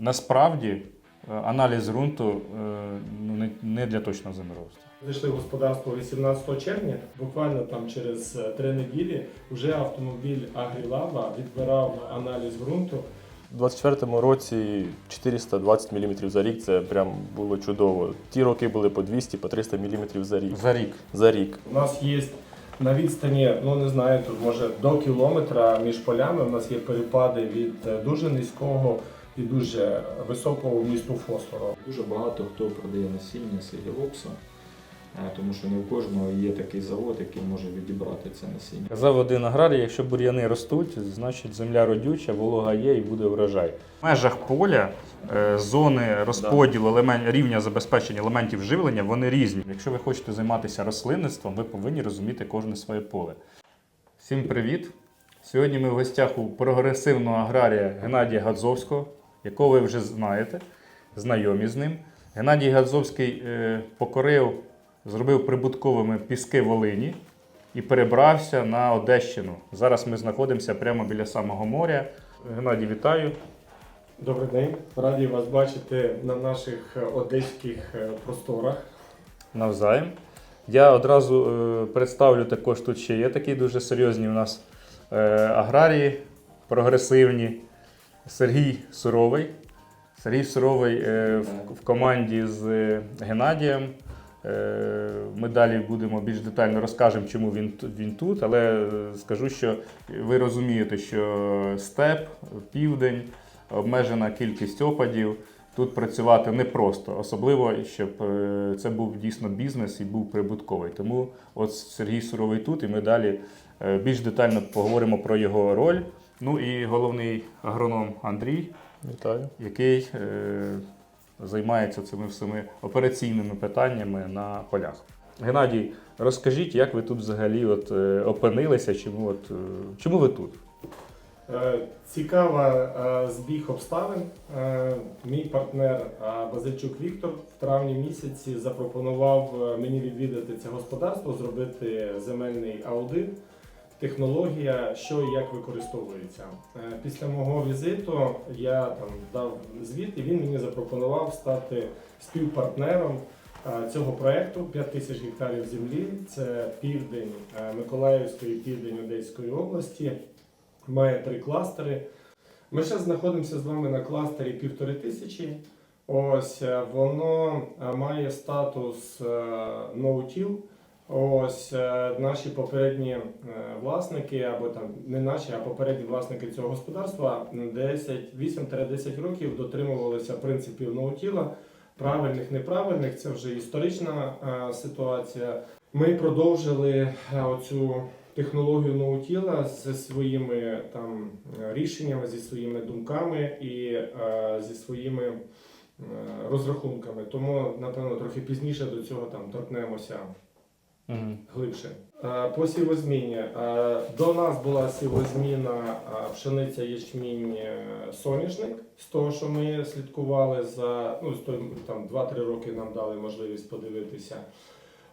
Насправді е, аналіз ґрунту е, ну, не, для точного землеробства. Зайшли в господарство 18 червня. Буквально там через е, три неділі вже автомобіль Агрілаба відбирав аналіз ґрунту. У 24-му році 420 мм за рік це прям було чудово. Ті роки були по 200, по 300 мм за рік. За рік. За рік. У нас є на відстані, ну не знаю, тут може до кілометра між полями. У нас є перепади від дуже низького і дуже високого вмісту фосфору. Дуже багато хто продає насіння селілокса, е, тому що не у кожного є такий завод, який може відібрати це насіння. Казав один аграрій, якщо бур'яни ростуть, значить земля родюча, волога є і буде врожай. В межах поля е, зони розподілу елемент, рівня забезпечення елементів живлення вони різні. Якщо ви хочете займатися рослинництвом, ви повинні розуміти кожне своє поле. Всім привіт! Сьогодні ми в гостях у прогресивного аграрія Геннадія Гадзовського, якого ви вже знаєте, знайомі з ним. Геннадій Гадзовський е, покорив, зробив прибутковими піски Волині і перебрався на Одещину. Зараз ми знаходимося прямо біля самого моря. Геннадій, вітаю. Добрий день, раді вас бачити на наших е, одеських е, просторах. Навзаєм. Я одразу представлю також тут ще є такі дуже серйозні у нас аграрії, прогресивні. Сергій Суровий. Сергій Суровий е, в, команді з е, Геннадієм. Е, Ми далі будемо більш детально розкажемо, чому він, він тут, але скажу, що ви розумієте, що степ, південь, обмежена кількість опадів. Тут працювати непросто, особливо, щоб це був дійсно бізнес і був прибутковий. Тому от Сергій Суровий тут, і ми далі більш детально поговоримо про його роль. Ну і головний агроном Андрій, Вітаю. який е, займається цими всіми операційними питаннями на полях. Геннадій, розкажіть, як ви тут взагалі от, е, опинилися, чому, от, е, чому ви тут? Е, Цікава е, збіг обставин. Е, Мій партнер е, Базильчук Віктор в травні місяці запропонував е, мені відвідати це господарство, зробити земельний аудит, технологія, що і як використовується. Е, Після мого візиту я там дав звіт, і він мені запропонував стати співпартнером е, цього проекту 5 тисяч гектарів землі. Це південь е, Миколаївської, південь Одеської області має три кластери. Ми ще знаходимося з вами на кластері півтори тисячі. Ось воно має статус е, no-till. Ось е, наші попередні е, власники, або там не наші, а попередні власники цього господарства 10, 8-10 років дотримувалися принципів ноутіла. Правильних, неправильних, це вже історична е, ситуація. Ми продовжили оцю технологію ноутіла зі своїми там рішеннями, зі своїми думками і зі своїми розрахунками. Тому, напевно, трохи пізніше до цього там торкнемося Глибше. Е, По сівозміні. Е, До нас була сівозміна е, пшениця, ячмінь, соняшник. З того, що ми слідкували за ну, там 2-3 роки нам дали можливість подивитися.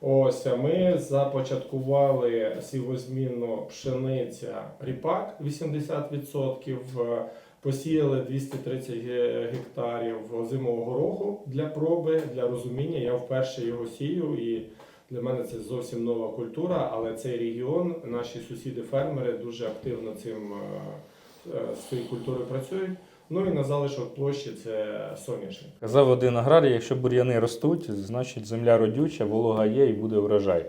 Ось ми започаткували сівозміну пшениця ріпак 80%. е, Посіяли 230 гектарів озимого гороху для проби, для розуміння. Я вперше його сію і для мене це зовсім нова культура, але цей регіон, наші сусіди-фермери дуже активно цим е, е, з цією культурою працюють. Ну і на залишок площі це соняшник. Казав один аграрій, якщо бур'яни ростуть, значить земля родюча, волога є і буде врожай.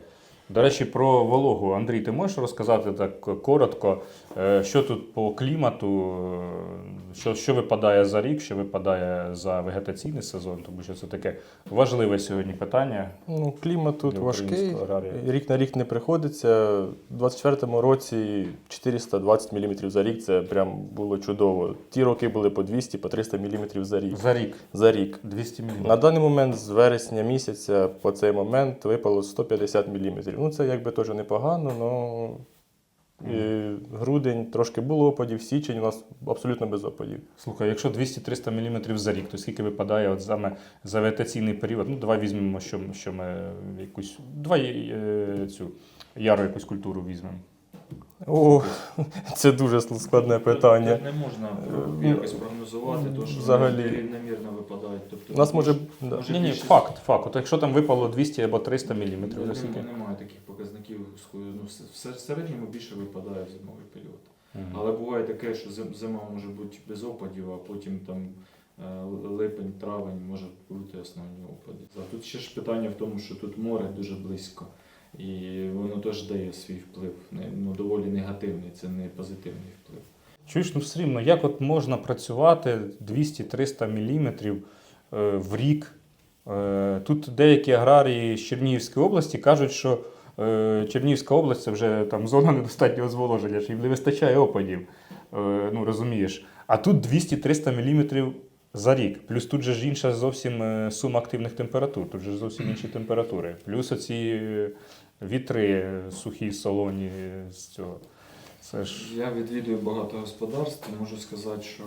До речі, про вологу. Андрій, ти можеш розказати так коротко, е, що тут по клімату, е, що, що випадає за рік, що випадає за вегетаційний сезон, тому що це таке важливе сьогодні питання. Ну, клімат тут важкий. аграрія. Рік на рік не приходиться. У 24-му році 420 мм за рік це прям було чудово. Ті роки були по 200, по 300 мм за рік. За рік За рік. 200 На даний момент з вересня місяця по цей момент випало 150 мм. Ну це якби теж непогано, але грудень трошки було опадів, січень у нас абсолютно без опадів. Слухай, якщо 200-300 мм за рік, то скільки випадає от саме за вегетаційний період? Ну, давай візьмемо, що, що ми якусь. Давай е, цю яру якусь культуру візьмемо. О, це дуже складне питання. Не можна Е, якось прогнозувати, то що взагалі. рівномірно випадають. Тобто, У нас може. да. може Ні, ні, більшість- факт, факт. От якщо там випало 200 або 300 мм, Я вже Немає таких показників. Ну, в се- в середньому більше випадає в зимовий період. Мгм. Але буває таке, що зим- зима може бути без опадів, а потім там е, липень, травень може бути основні опади. А тут ще ж питання в тому, що тут море дуже близько. І воно теж дає свій вплив. Ну, доволі негативний, це не позитивний вплив. Чуєш, ну все рівно, як от можна працювати 200-300 мм в рік? Е, Тут деякі аграрії з Чернігівської області кажуть, що е, Чернігівська область це вже там зона недостатнього зволоження, що їм не вистачає опадів. Е, Ну, розумієш. А тут 200-300 мм за рік. Плюс тут же ж інша зовсім е, сума активних температур, тут же зовсім інші температури. Плюс оці е, вітри сухі, солоні з цього. Це ж Я відвідую багато господарств можу сказати, що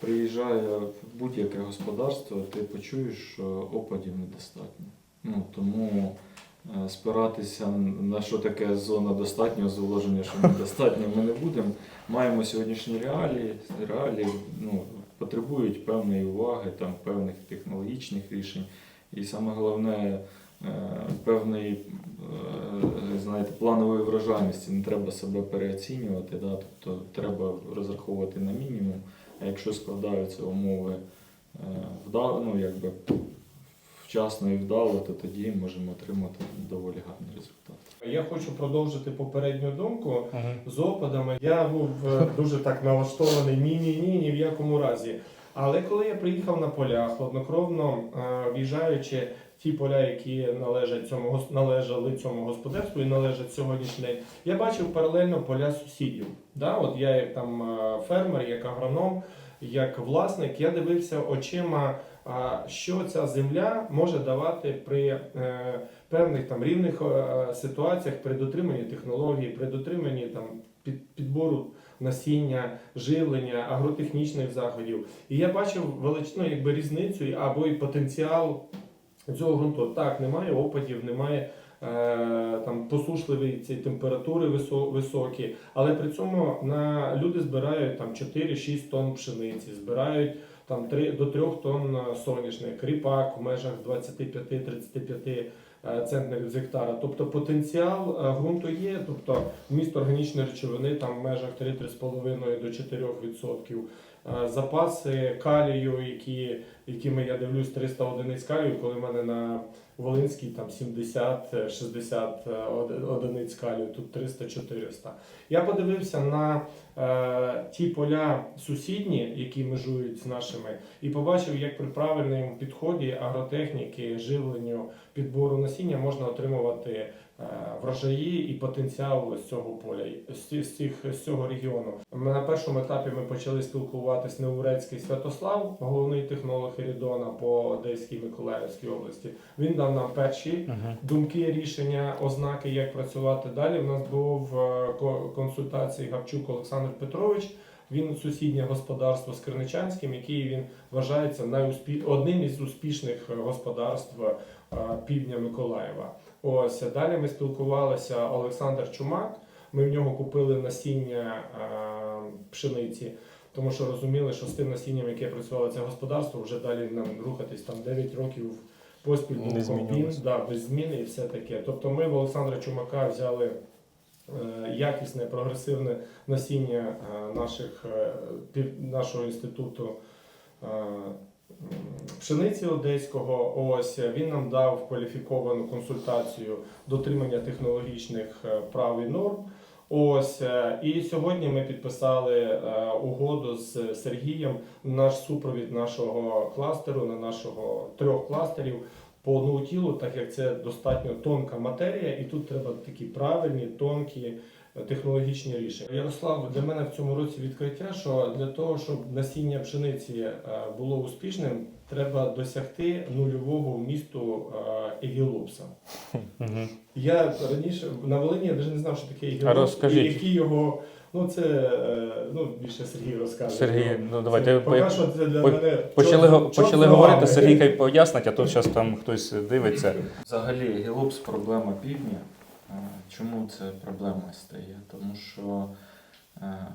приїжджає в будь-яке господарство, ти почуєш, що опадів недостатньо. Ну, тому е, спиратися на що таке зона достатнього зволоження, що недостатньо, ми не будемо. Маємо сьогоднішні реалії. Реалії ну, потребують певної уваги, там, певних технологічних рішень. І саме головне, певної е, знаєте, планової врожайності. Не треба себе переоцінювати, да? тобто треба розраховувати на мінімум. А якщо складаються умови е, вдало, ну, якби, вчасно і вдало, то тоді можемо отримати доволі гарний результат. Я хочу продовжити попередню думку. Мгм. з опадами. Я був е, дуже так налаштований ні-ні-ні, ні в якому разі. Але коли я приїхав на поля, хладнокровно е, в'їжджаючи ті поля, які належать цьому належали цьому господарству і належать сьогоднішній я бачив паралельно поля сусідів. Да? От я як там е, фермер, як агроном, як власник, я дивився очима, що ця земля може давати при е, певних там рівних е, ситуаціях при дотриманні технології, при дотриманні там під, підбору насіння, живлення, агротехнічних заходів. І я бачив величну якби різницю або і потенціал цього ґрунту. Так, немає опадів, немає. е, Там посушливі ці температури високі, але при цьому на люди збирають там 4-6 тонн пшениці, збирають там 3 до 3 тонн е, соняшник, ріпак в межах 25-35 е, центнерів з гектара. Тобто потенціал ґрунту є, тобто вміст органічної речовини там в межах 3-3,5 до 4%. Е, Запаси калію, які, якими я дивлюсь 300 одиниць калію, коли в мене на Волинській там 70-60 одиниць калію, тут 300-400. Я подивився на е, ті поля сусідні, які межують з нашими, і побачив, як при правильному підході агротехніки, живленню, підбору насіння можна отримувати е, врожаї і потенціал з цього поля, з, цих, з цього регіону. Ми На першому етапі ми почали спілкуватись Неурецький Святослав, головний технолог Ерідона по Одеській Миколаївській області. Він дав нам перші Мгм. думки, рішення, ознаки, як працювати далі. У нас був е, консультації Гавчук Олександр Петрович. Він сусіднє господарство з Керничанським, який він вважається найуспі... одним із успішних господарств е, півдня Миколаєва. Ось далі ми спілкувалися Олександр Чумак. Ми в нього купили насіння е, пшениці, тому що розуміли, що з тим насінням, яке працювало це господарство, вже далі нам рухатись там 9 років поспіль був комбін, да, без зміни і все таке. Тобто ми в Олександра Чумака взяли е, якісне прогресивне насіння е, наших, нашого інституту пшениці одеського. Ось він нам дав кваліфіковану консультацію дотримання технологічних е, прав і норм. Ось е, і сьогодні ми підписали е, угоду з Сергієм наш супровід нашого кластеру на нашого трьох кластерів по одному тілу, так як це достатньо тонка матерія, і тут треба такі правильні, тонкі технологічні рішення. Ярослав, для мене в цьому році відкриття, що для того, щоб насіння пшениці е, було успішним, треба досягти нульового вмісту е, егілопса. Я раніше на Волині я навіть не знав, що таке егілопс, і які його. Ну, це е, ну, більше Сергій розкаже. Сергій, ну давайте Це, по- поки що це для мене почали, го- почали з говорити. Сергій хай пояснить, а то зараз там хтось дивиться. Взагалі, гелопс проблема півдня. Чому це проблемою стає? Тому що е,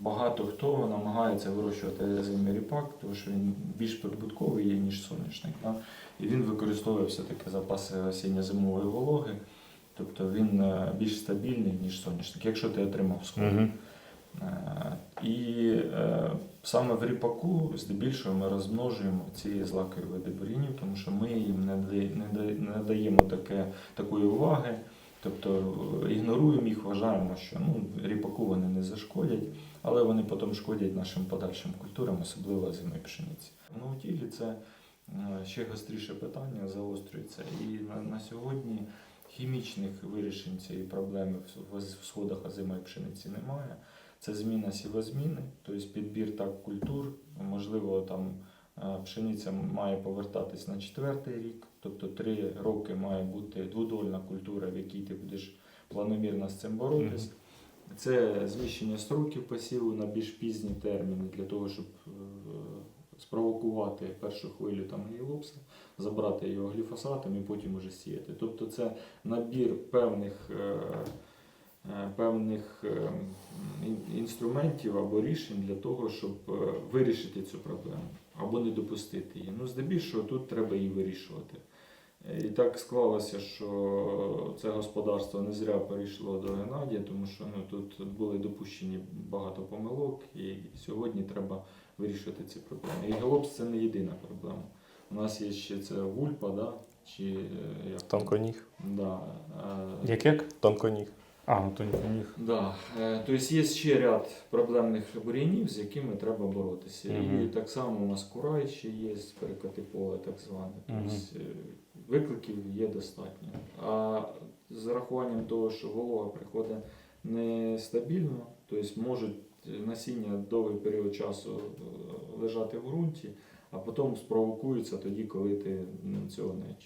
багато хто намагається вирощувати зимний ріпак, тому що він більш прибутковий є, ніж соняшник. Да? І він використовує все-таки запаси осінньо-зимової вологи, тобто він е, більш стабільний, ніж соняшник, якщо ти отримав сходи. Мгм. Е, І саме в ріпаку здебільшого ми розмножуємо ці злакові види бур'янів, тому що ми їм не даємо таке, такої уваги, тобто ігноруємо їх, вважаємо, що ну, ріпаку вони не зашкодять, але вони потім шкодять нашим подальшим культурам, особливо зимої пшениці. Ну, у тілі це е, ще гостріше питання загострюється. І на, на сьогодні хімічних вирішень цієї проблеми в, в, сходах озимої пшениці немає. Це зміна сівозміни, тобто підбір так культур. Можливо, там пшениця має повертатись на четвертий рік, тобто три роки має бути дводольна культура, в якій ти будеш планомірно з цим боротись. Це зміщення строків посіву на більш пізні терміни для того, щоб е, спровокувати першу хвилю там гелопса, забрати його гліфосатом і потім уже сіяти. Тобто це набір певних, е, е, певних інструментів або рішень для того, щоб вирішити цю проблему або не допустити її. Ну, здебільшого тут треба її вирішувати. Е, І так склалося, що це господарство не зря перейшло до Геннадія, тому що ну, тут були допущені багато помилок, і сьогодні треба вирішувати ці проблеми. І Гелопс це не єдина проблема. У нас є ще це вульпа, да? чи е, як? Тонконіг. Да, е, Як як? Тонконіг. А, ну то ні. Да. е, Тобто є ще ряд проблемних бур'янів, з якими треба боротися. І так само у нас курай ще є, перекати поле так зване. Тобто е, викликів є достатньо. А з рахуванням того, що волога приходить нестабільно, тобто можуть насіння довгий період часу е, лежати в ґрунті, а потім спровокуються тоді, коли ти цього не очікуєш.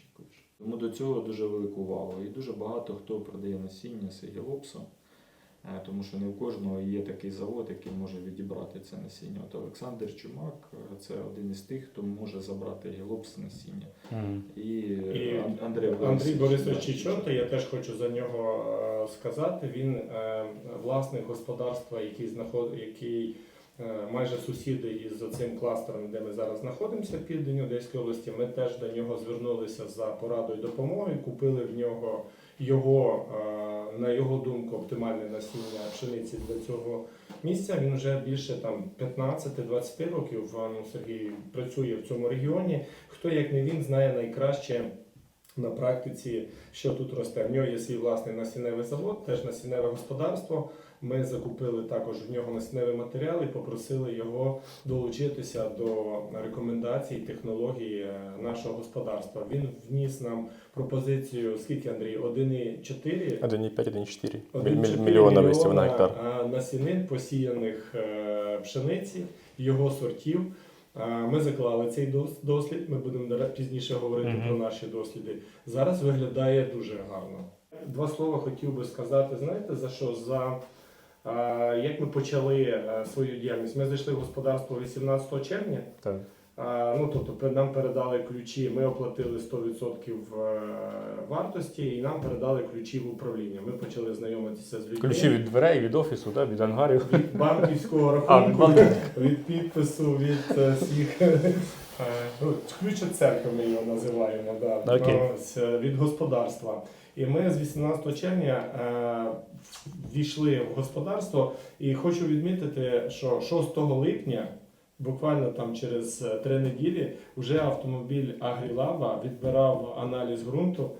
Тому до цього дуже велику увагу. І дуже багато хто продає насіння сигілопсу, е, тому що не у кожного є такий завод, який може відібрати це насіння. От Олександр Чумак е, це один із тих, хто може забрати гілопс насіння. Мгм. І, е, І Ан- Андрій Андрій Борисович да, Чічота, я теж хочу за нього сказати. Він власник господарства, який знаход... який майже сусіди із цим кластером, де ми зараз знаходимося, південь Одеської області. Ми теж до нього звернулися за порадою допомоги, купили в нього його, е, на його думку, оптимальне насіння пшениці для цього місця. Він вже більше там 15-20 років ну, Сергій працює в цьому регіоні. Хто як не він знає найкраще на практиці, що тут росте. В нього є свій власний насінневий завод, теж насінневе господарство. Ми закупили також в нього насінневий матеріал і попросили його долучитися до рекомендацій технології е, нашого господарства. Він вніс нам пропозицію, скільки Андрій? 1,4 1,5-1,4 1,4 міль- мільйона висів на гектар. насінин посіяних е, пшениці, його сортів. Ми заклали цей дос- дослід. Ми будемо пізніше говорити Мгм. про наші досліди. Зараз виглядає дуже гарно. Два слова хотів би сказати. Знаєте за що? За як ми почали е, свою діяльність? Ми зайшли в господарство 18 червня. Так. Ну, тобто нам передали ключі, ми оплатили 100% е, вартості і нам передали ключі в управління. Ми почали знайомитися з людьми. Ключі від дверей, від офісу, да, від ангарів. від банківського А, рахунку, від від підпису, від е, всіх. Е, ну, Ключ від церкви ми його називаємо, да. Ось, е, від господарства. І ми з 18 червня е, ввійшли в господарство, і хочу відмітити, що 6 липня. Буквально там через е, три неділі вже автомобіль Агрілава відбирав аналіз ґрунту.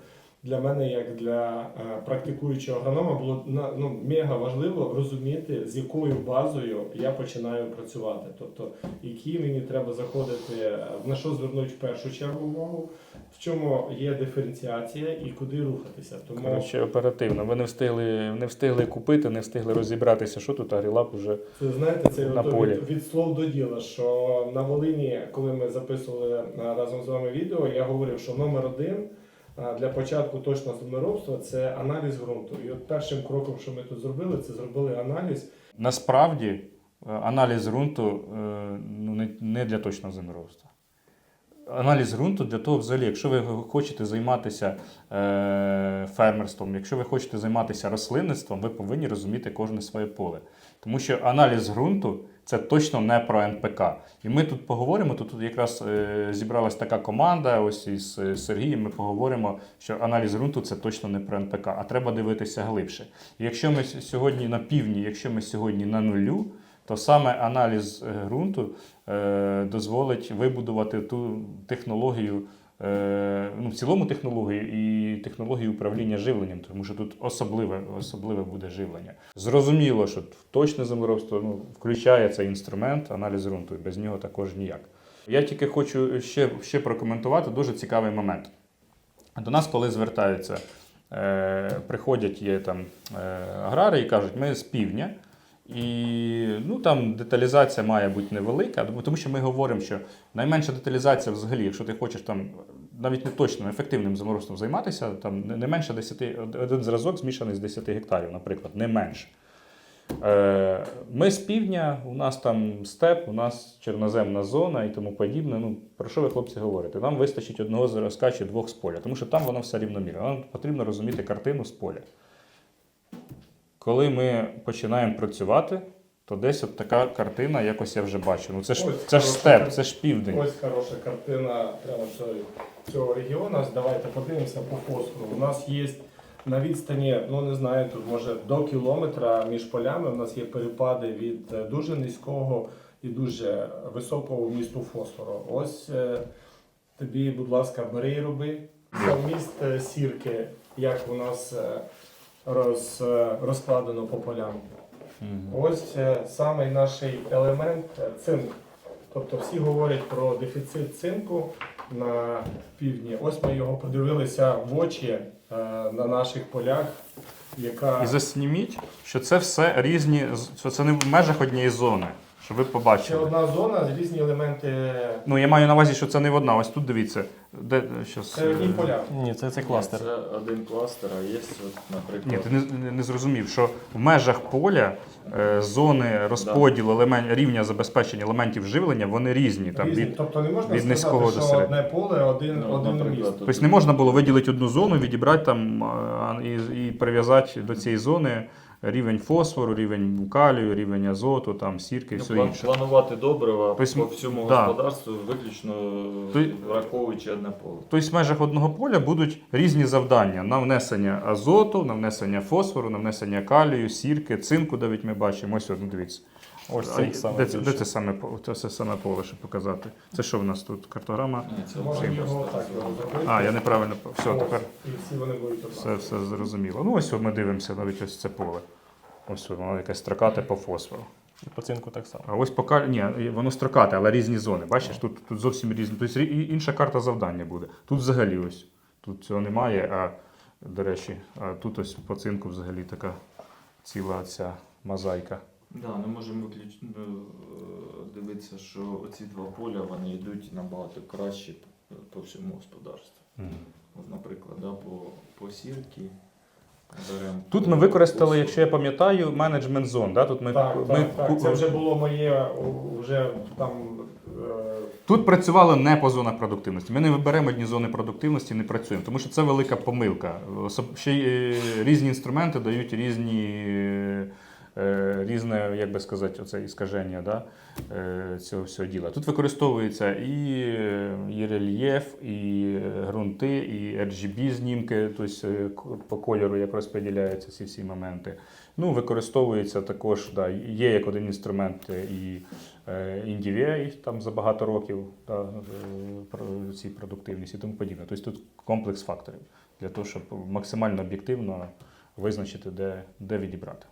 Для мене, як для е, практикуючого агронома, було ну, мега важливо розуміти, з якою базою я починаю працювати. Тобто, які мені треба заходити, е, на що звернути в першу чергу увагу, в чому є диференціація і куди рухатися. Тому Коротше, оперативно. Ви не встигли, не встигли купити, не встигли розібратися, що тут Агрілап вже. Це знаєте, це На полі. від, від слов до діла. Що на Волині, коли ми записували е, разом з вами відео, я говорив, що номер один для початку точно землеробства це аналіз ґрунту. І от першим кроком, що ми тут зробили, це зробили аналіз. Насправді е, аналіз ґрунту е, ну, не, не для точного землеробства. аналіз ґрунту для того, взагалі, якщо ви хочете займатися е, фермерством, якщо ви хочете займатися рослинництвом, ви повинні розуміти кожне своє поле. Тому що аналіз ґрунту це точно не про НПК. І ми тут поговоримо. Тут якраз е, зібралась така команда. Ось із е, Сергієм ми поговоримо, що аналіз ґрунту це точно не про НПК, а треба дивитися глибше. І якщо ми сьогодні на півдні, якщо ми сьогодні на нулю, то саме аналіз е, ґрунту е, дозволить вибудувати ту технологію, ну, в цілому технологію і технологію управління живленням, тому що тут особливе, особливе буде живлення. Зрозуміло, що точне землеробство ну, включає цей інструмент, аналіз ґрунту, без нього також ніяк. Я тільки хочу ще, ще прокоментувати дуже цікавий момент. До нас, коли звертаються, е, приходять є там е, аграри і кажуть, ми з півдня. І ну, там деталізація має бути невелика, тому- що ми говоримо, що найменша деталізація взагалі, якщо ти хочеш там навіть не точно ефективним заморозком займатися, там не- не менше 10, один зразок змішаний з 10 гектарів, наприклад, не менше. Е, Ми з півдня, у нас там степ, у нас чорноземна зона і тому подібне. Ну, про що ви, хлопці, говорите? Нам вистачить одного зразка чи двох з поля, тому що там воно все рівномірно. Нам потрібно розуміти картину з поля. Коли ми починаємо працювати, то десь от така картина, якось я вже бачу. Ну це ж, Ось це ж хороша степ, кар- це ж південь. Ось хороша картина прямо цього, цього регіону. Давайте подивимося по фосфору. У нас є на відстані, ну не знаю, тут може до кілометра між полями. У нас є перепади від е, дуже низького і дуже високого вмісту фосфору. Ось е, тобі, будь ласка, бери і роби. Це вміст е, сірки, як у нас е, роз, е, розкладено по полям. Ось е, самий наш елемент цинк. Тобто всі говорять про дефіцит цинку на півдні. Ось ми його подивилися в очі е, на наших полях, яка І засніміть, що це все різні, що це не в межах однієї зони, щоб ви ще побачили. одна зона, різні елементи. Ну, я маю на увазі, що це не в одна. Ось тут дивіться. Де, щас, Це одні е, поля. Ні, це, це кластер. Це один кластер, а є, от, наприклад, Ні, ти не, не, не зрозумів, що в межах поля е, зони розподілу елемент, рівня забезпечення елементів живлення, вони різні. Там, різні. від, Тобто не можна від сказати, низького що середнього. одне поле, один, ну, один наприклад, тут тобто не можна було виділити одну зону, відібрати там а, і, і прив'язати до цієї зони рівень фосфору, рівень калію, рівень азоту, там, сірки і Ну, все план- інше. Планувати добрива Тобто, по всьому да. господарству, виключно враховуючи одне поле. Тобто в межах одного поля будуть різні завдання на внесення азоту, на внесення фосфору, на внесення калію, сірки, цинку, навіть ми бачимо. Ось, ну, дивіться. Ось А, це саме де, це, де це саме це, це саме поле, щоб показати? Це що в нас тут? Картограма? Ні, це його так зробити. А, я неправильно. Все, Ось, тепер І всі вони будуть все, все зрозуміло. Ну, ось ми дивимося навіть ось це поле. Ось воно якесь строкате по фосфору. І по цинку так само. А ось по калію, ні, воно строкате, але різні зони. Бачиш, тут, тут зовсім різні. Тобто інша карта завдання буде. Тут взагалі ось. Тут цього немає, а до речі, а тут ось по цинку взагалі така ціла ця мозаїка. Да, не можемо виключ... ну, е, дивитися, що оці два поля вони йдуть набагато краще по- по всьому господарству. От, наприклад, да, по, по сірки. Тут ми використали, якщо я пам'ятаю, менеджмент зон. Да? Тут ми, Так, ми, так, так. Це вже було моє вже там. е, Тут працювали не по зонах продуктивності. Ми не виберемо одні зони продуктивності, не працюємо, тому що це велика помилка. Ще е, різні інструменти дають різні, різне, як би сказати, оце іскаження да, е, цього всього діла. Тут використовується і, е, і рельєф, і ґрунти, і RGB знімки, тобто е, по кольору як розподіляються ці всі моменти. Ну, використовується також, да, є як один інструмент е, і е, NDVI там за багато років да, е, ці продуктивність і тому подібне. Тобто тут комплекс факторів для того, щоб максимально об'єктивно визначити, де, де відібрати.